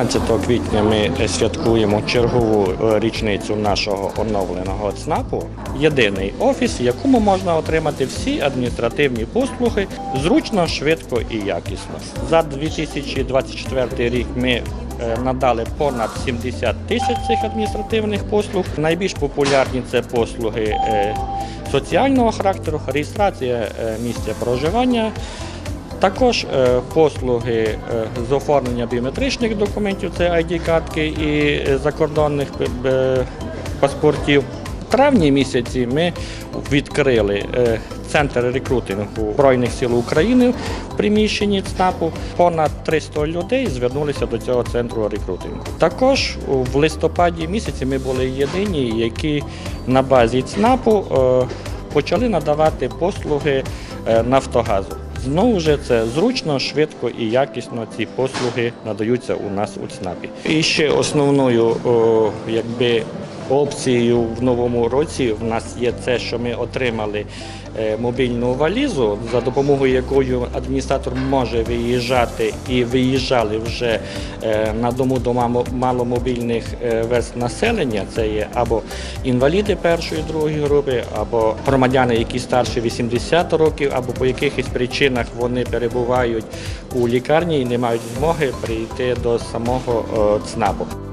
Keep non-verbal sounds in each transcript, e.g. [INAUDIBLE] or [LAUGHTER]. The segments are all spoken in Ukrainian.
15 квітня ми святкуємо чергову е, річницю нашого оновленого ЦНАПу. Єдиний офіс, в якому можна отримати всі адміністративні послуги зручно, швидко і якісно. За 2024 рік ми е, надали понад 70 тисяч цих адміністративних послуг. Найбільш популярні це послуги е, соціального характеру, реєстрація місця проживання. Також е, послуги е, з оформлення біометричних документів, це ID-картки і е, закордонних паспортів. В травні місяці ми відкрили центр рекрутингу Збройних сил України в приміщенні ЦНАПу. Понад 300 людей звернулися до цього центру рекрутингу. Також в листопаді місяці ми були єдині, які на базі ЦНАПу почали надавати послуги Нафтогазу. Знову ж це зручно, швидко і якісно ці послуги надаються у нас у ЦНАПі. І ще основною о, якби, опцією в новому році в нас є це, що ми отримали е, мобільну валізу, за допомогою якої адміністратор може виїжджати і виїжджали вже е, на дому до маломобільних е, верст населення. Це є або інваліди першої другої групи, або громадяни, які старші 80 років, або по якихось причинах вони перебувають у лікарні і не мають змоги прийти до самого ЦНАПу.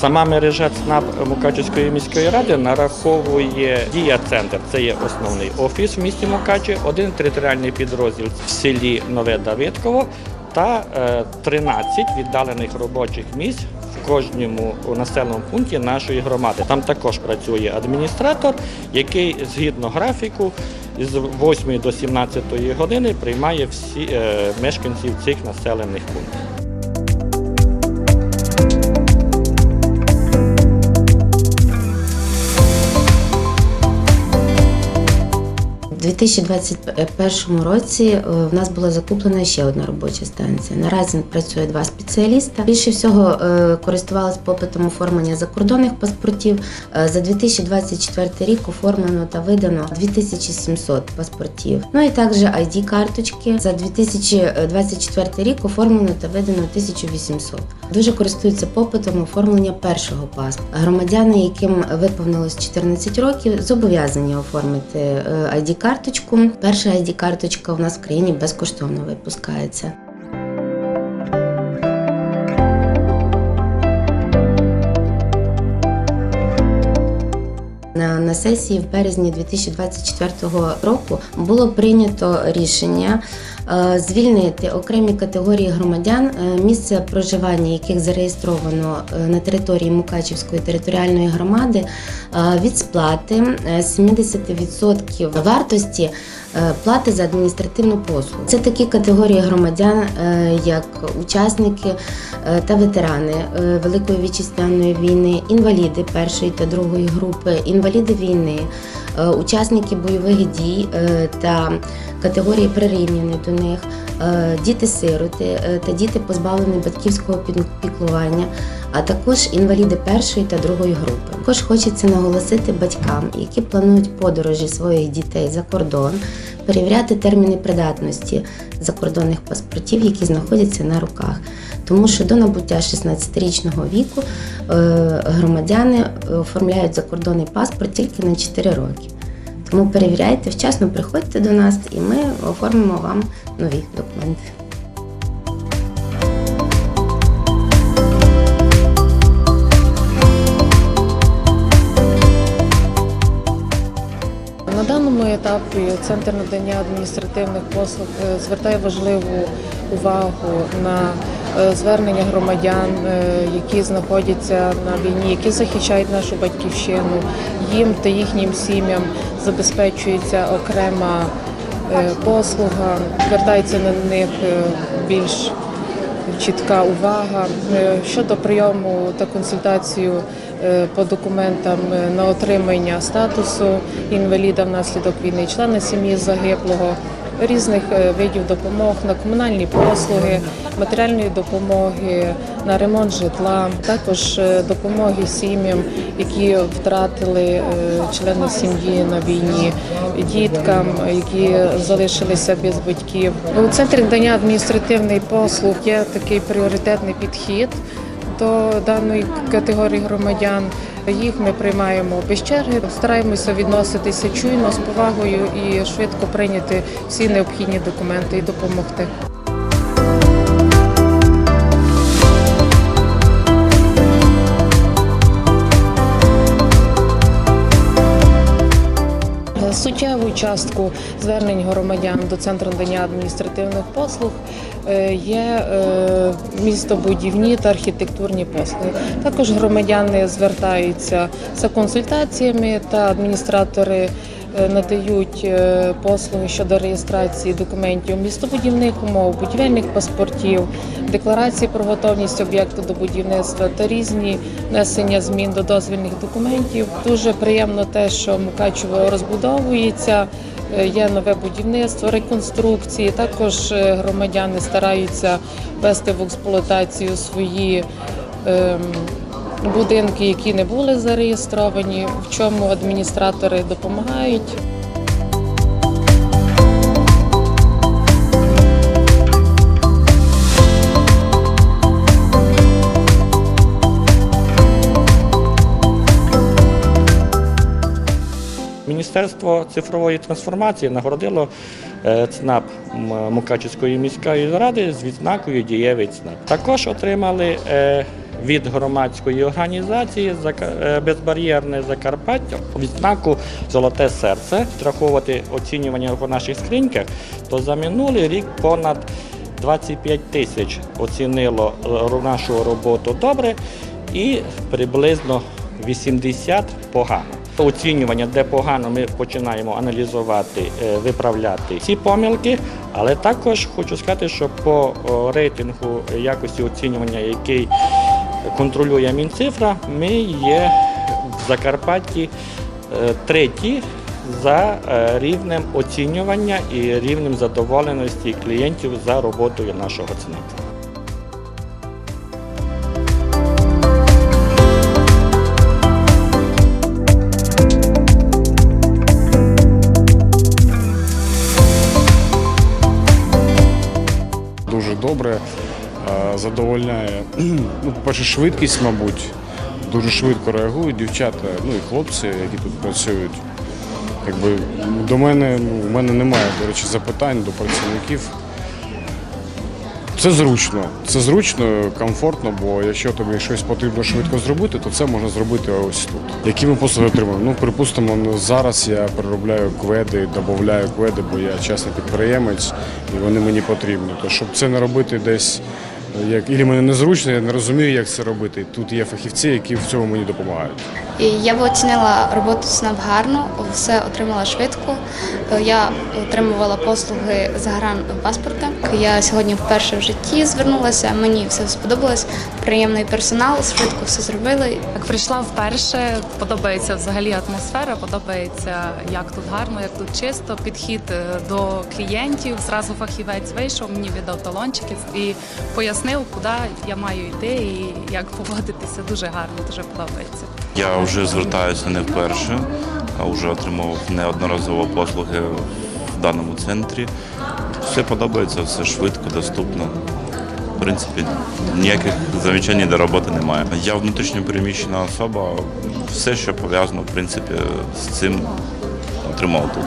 Сама мережа ЦНАП Мукачівської міської ради нараховує дія центр. Це є основний офіс в місті Мукачі, один територіальний підрозділ в селі Нове Давидково та е, 13 віддалених робочих місць в кожному населеному пункті нашої громади. Там також працює адміністратор, який згідно графіку з 8 до 17 години приймає всі е, мешканців цих населених пунктів. 2021 році е, в нас була закуплена ще одна робоча станція. Наразі працює два спеціаліста. Більше всього е, користувалась попитом оформлення закордонних паспортів. Е, За 2024 рік оформлено та видано 2700 паспортів. Ну і також id карточки За 2024 рік оформлено та видано 1800. Дуже користуються попитом оформлення першого паспорта. Громадяни, яким виповнилось 14 років, зобов'язані оформити id карточку Перша id карточка у нас в країні безкоштовно випускається. На, сесії в березні 2024 року було прийнято рішення е, звільнити окремі категорії громадян, е, місце проживання яких зареєстровано е, на території Мукачівської територіальної громади від сплати е, 70% вартості плати за адміністративну послугу. Це такі категорії громадян, е, як учасники е, та ветерани е, Великої вітчизняної війни, інваліди першої та другої групи, інваліди війни, е, учасники бойових дій е, та категорії прирівняні до них, е, діти-сироти е, та діти позбавлені батьківського піклування, а також інваліди першої та другої групи. Також хочеться наголосити батькам, які планують подорожі своїх дітей за кордон, перевіряти терміни придатності закордонних паспортів, які знаходяться на руках. Тому що до набуття 16-річного віку е, громадяни оформляють закордонний паспорт тільки на 4 роки. Тому перевіряйте, вчасно приходьте до нас і ми оформимо вам нові документи. На даному етапі центр надання адміністративних послуг е, звертає важливу увагу на звернення громадян, е, які знаходяться на війні, які захищають нашу батьківщину. Їм та їхнім сім'ям забезпечується окрема е, послуга, звертається на них е, більш чітка увага Е, щодо прийому та консультацію е, по документам е, на отримання статусу інваліда внаслідок війни, члена сім'ї загиблого. Різних е, видів допомог на комунальні послуги, матеріальної допомоги, на ремонт житла, також е, допомоги сім'ям, які втратили е, члени сім'ї на війні, діткам, які залишилися без батьків. У центрі надання адміністративних послуг є такий пріоритетний підхід до даної категорії громадян. Їх ми приймаємо без черги, стараємося відноситися чуйно з повагою і швидко прийняти всі необхідні документи і допомогти. Суттєву частку звернень громадян до центру надання адміністративних послуг е, є е, містобудівні та архітектурні послуги. Також громадяни звертаються за консультаціями та адміністратори надають е, послуги щодо реєстрації документів містобудівних умов, будівельних паспортів, декларації про готовність об'єкту до будівництва та різні внесення змін до дозвільних документів. Дуже приємно те, що Мукачево розбудовується. е, Є нове будівництво, реконструкції. Також е, громадяни стараються ввести в експлуатацію свої ем, будинки, які не були зареєстровані, в чому адміністратори допомагають. Міністерство цифрової трансформації нагородило е, ЦНАП Мукачівської міської ради з відзнакою дієвий ЦНАП. Також отримали е, від громадської організації «Зака- е, Безбар'єрне Закарпаття відзнаку Золоте серце. Страховувати оцінювання по наших скриньках, то за минулий рік понад 25 тисяч оцінило е, нашу роботу добре і приблизно 80 погано. Оцінювання, де погано, ми починаємо аналізувати, е, виправляти ці помилки, але також хочу сказати, що по рейтингу якості оцінювання, який контролює Мінцифра, ми є в Закарпатті е, треті за е, рівнем оцінювання і рівнем задоволеності клієнтів за роботою нашого ЦНАПу. дуже добре, задовольняє. [CLEARS THROAT] Ну, по-перше, швидкість, мабуть, дуже швидко реагують дівчата, ну і хлопці, які тут працюють. Якби до мене, ну, у мене немає, до речі, запитань до працівників. Це зручно. Це зручно, комфортно, бо якщо тобі щось потрібно швидко зробити, то це можна зробити ось тут. Які ми послуги отримуємо? Ну, припустимо, ну, зараз я переробляю кведи, додаю кведи, бо я частний підприємець і вони мені потрібні. То щоб це не робити десь, як ілі мені незручно, я не розумію, як це робити. Тут є фахівці, які в цьому мені допомагають. Я б оцінила роботу СНАП гарно, все отримала швидко. Е, Я отримувала послуги загранпаспорта. Я сьогодні вперше в житті звернулася. Мені все сподобалось. Приємний персонал, швидко все зробили. Так, прийшла вперше, подобається взагалі атмосфера, подобається, як тут гарно, як тут чисто. Підхід е, до клієнтів. Зразу фахівець вийшов, мені віддав талончики і пояснив, куди я маю йти і як поводитися. Дуже гарно, дуже подобається. Я вже звертаюся не вперше, а вже отримав неодноразово послуги в даному центрі. Все подобається, все швидко, доступно. В принципі, ніяких замічань до роботи немає. Я внутрішньо переміщена особа, все, що пов'язано в принципі з цим, отримав тут.